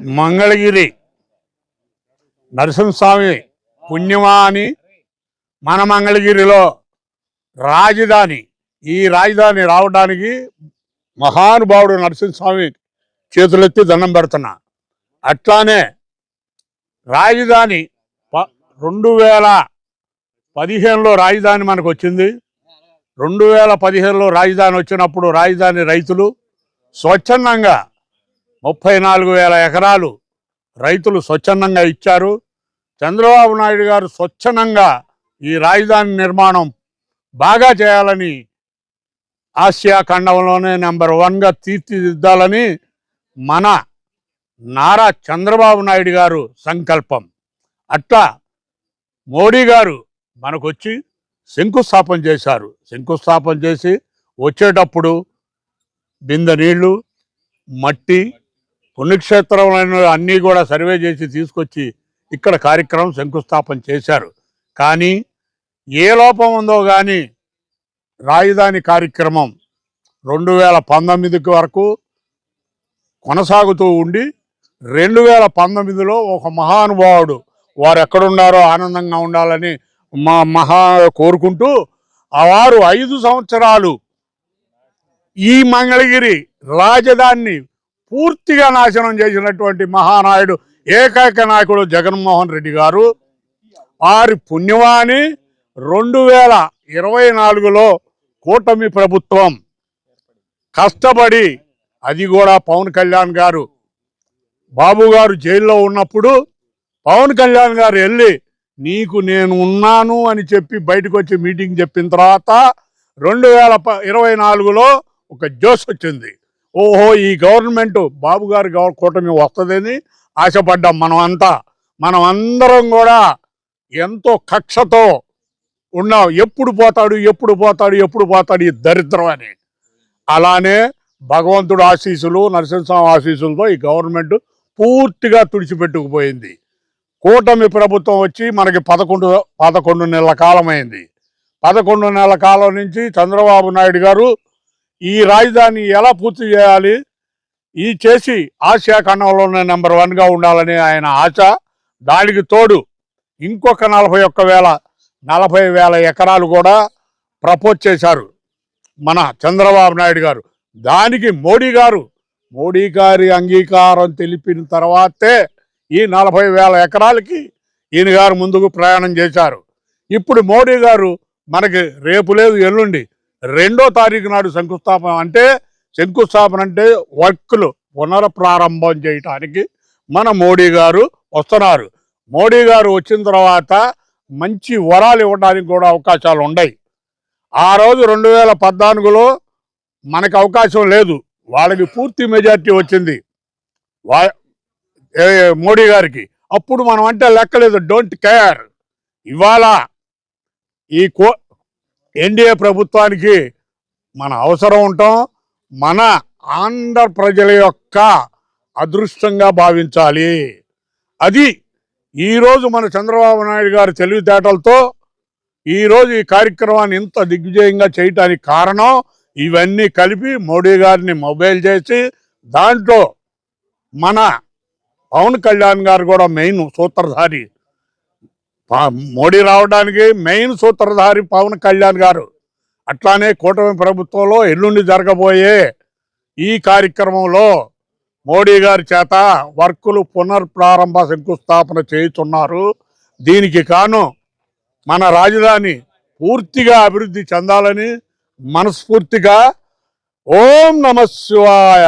మంగళగిరి నరసింహస్వామి పుణ్యమా అని మన మంగళగిరిలో రాజధాని ఈ రాజధాని రావడానికి మహానుభావుడు నరసింహస్వామి చేతులెత్తి దండం పెడుతున్నా. అట్లానే రాజధాని ప- రెండు వేల పదిహేనులో రాజధాని మనకు వచ్చింది. రెండు వేల పదిహేనులో రాజధాని వచ్చినప్పుడు రాజధాని రైతులు స్వచ్ఛందంగా ముప్పై నాలుగు వేల ఎకరాలు రైతులు స్వచ్ఛందంగా ఇచ్చారు. చంద్రబాబు నాయుడు గారు స్వచ్ఛందంగా ఈ రాజధాని నిర్మాణం బాగా చేయాలని ఆసియా ఖండంలోనే నెంబర్ వన్గా తీర్చిదిద్దాలని మన నారా చంద్రబాబు నాయుడు గారు సంకల్పం. అట్లా మోడీ గారు మనకొచ్చి శంకుస్థాపన చేశారు. శంకుస్థాపన చేసి వచ్చేటప్పుడు బిందె నీళ్ళు మట్టి పుణ్యక్షేత్రములను అన్నీ కూడా సర్వే చేసి తీసుకొచ్చి ఇక్కడ కార్యక్రమం శంకుస్థాపన చేశారు. కానీ ఏ లోపం ఉందో కానీ రాజధాని కార్యక్రమం రెండు వేల పంతొమ్మిదికి వరకు కొనసాగుతూ ఉండి రెండు వేల పంతొమ్మిదిలో ఒక మహానుభావుడు వారు ఎక్కడున్నారో ఆనందంగా ఉండాలని మా మహా కోరుకుంటూ వారు ఐదు సంవత్సరాలు ఈ మంగళగిరి రాజధానిని పూర్తిగా నాశనం చేసినటువంటి మహానాయుడు ఏకైక నాయకుడు జగన్మోహన్ రెడ్డి గారు. వారి పుణ్యవాణి రెండు వేల ఇరవై నాలుగులో కూటమి ప్రభుత్వం కష్టపడి అది కూడా పవన్ కళ్యాణ్ గారు బాబు గారు జైల్లో ఉన్నప్పుడు పవన్ కళ్యాణ్ గారు వెళ్ళి నీకు నేను ఉన్నాను అని చెప్పి బయటకు వచ్చి మీటింగ్ చెప్పిన తర్వాత రెండు వేల ప- ఇరవై నాలుగులో ఒక జోష్ వచ్చింది. ఓహో ఈ గవర్నమెంట్ బాబు గారి కూటమి వస్తుందని ఆశపడ్డాం మనం అంతా మనం అందరం కూడా ఎంతో కక్షతో ఉన్నాం. ఎప్పుడు పోతాడు ఎప్పుడు పోతాడు ఎప్పుడు పోతాడు ఈ దరిద్రం అని. అలానే భగవంతుడు ఆశీస్సులు నరసింహస్వామి ఆశీస్సులతో ఈ గవర్నమెంట్ పూర్తిగా తుడిచిపెట్టుకుపోయింది. కూటమి ప్రభుత్వం వచ్చి మనకి పదకొండు పదకొండు నెలల కాలం అయింది పదకొండు నెలల కాలం నుంచి చంద్రబాబు నాయుడు గారు ఈ రాజధాని ఎలా పూర్తి చేయాలి? ఈ చేసి ఆసియా ఖండంలోనే నెంబర్ వన్గా ఉండాలని ఆయన ఆశ. దానికి తోడు ఇంకొక నలభై ఒక్క వేల నలభై వేల ఎకరాలు కూడా ప్రపోజ్ చేశారు మన చంద్రబాబు నాయుడు గారు. దానికి మోడీ గారు మోడీ గారి అంగీకారం తెలిపిన తర్వాతే ఈ నలభై వేల ఎకరాలకి ఈయన గారు ముందుకు ప్రయాణం చేశారు. ఇప్పుడు మోడీ గారు మనకి రేపు లేదు ఎల్లుండి రెండో తారీఖు నాడు శంకుస్థాపన అంటే శంకుస్థాపన అంటే వర్క్లు పునఃప్రారంభం చేయటానికి మన మోడీ గారు వస్తున్నారు. మోడీ గారు వచ్చిన తర్వాత మంచి వరాలు ఇవ్వడానికి కూడా అవకాశాలు ఉన్నాయి ఆ రోజు రెండు వేల పద్నాలుగులో మనకు అవకాశం లేదు. వాళ్ళకి పూర్తి మెజార్టీ వచ్చింది. వా మోడీ గారికి. అప్పుడు మనం అంటే లెక్కలేదు. Don't care. ఇవాళ ఈ కో ఎన్డీఏ ప్రభుత్వానికి మన అవసరం ఉంటాం మన ఆంధ్ర ప్రజల యొక్క అదృష్టంగా భావించాలి. అది ఈరోజు మన చంద్రబాబు నాయుడు గారి తెలివితేటలతో ఈరోజు ఈ కార్యక్రమాన్ని ఇంత దిగ్విజయంగా చేయటానికి కారణం ఇవన్నీ కలిపి మోడీ గారిని మొబైల్ చేసి దాంట్లో మన పవన్ కళ్యాణ్ గారు కూడా మెయిన్ సూత్రధారి. మోడీ రావడానికి మెయిన్ సూత్రధారి పవన్ కళ్యాణ్ గారు. అట్లానే కూటమి ప్రభుత్వంలో ఎల్లుండి జరగబోయే ఈ కార్యక్రమంలో మోడీ గారి చేత వర్కులు పునర్ప్రారంభ శంకుస్థాపన చేయుతున్నారు దీనికి కాను మన రాజధాని పూర్తిగా అభివృద్ధి చెందాలని మనస్ఫూర్తిగా ఓం నమ శివాయ.